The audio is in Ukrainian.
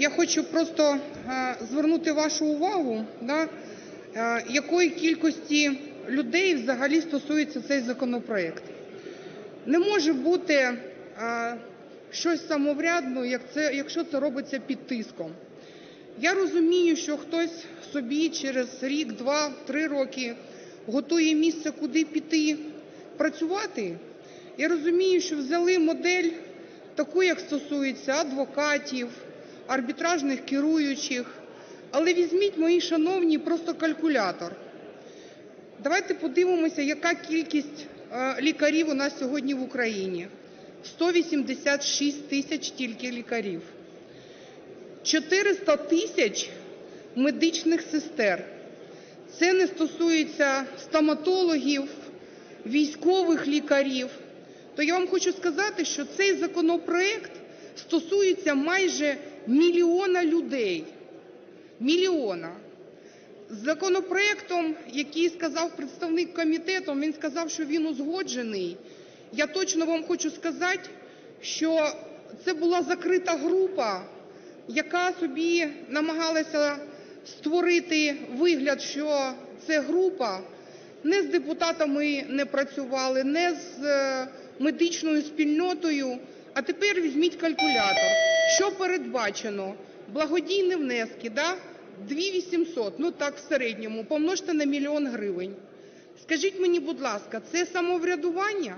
я хочу просто е, звернути вашу увагу, е, якої кількості людей взагалі стосується цей законопроект. Не може бути е, щось самоврядно, якщо це робиться під тиском. Я розумію, що хтось собі через рік, два, три роки готує місце, куди піти працювати. Я розумію, що взяли модель таку, як стосується адвокатів, арбітражних керуючих. Але візьміть, мої шановні, просто калькулятор. Давайте подивимося, яка кількість е, лікарів у нас сьогодні в Україні. 186 тисяч тільки лікарів. 400 тисяч медичних сестер. Це не стосується стоматологів, військових лікарів. То я вам хочу сказати, що цей законопроект стосується майже мільйона людей. Мільйона. Законопроектом, який сказав представник комітету, він сказав, що він узгоджений. Я точно вам хочу сказати, що це була закрита група, яка собі намагалася створити вигляд, що це група. Не з депутатами не працювали, не з е, медичною спільнотою. А тепер візьміть калькулятор. Що передбачено? Благодійні внески, да? 2800, ну так в середньому, помножте на мільйон гривень. Скажіть мені, будь ласка, це самоврядування?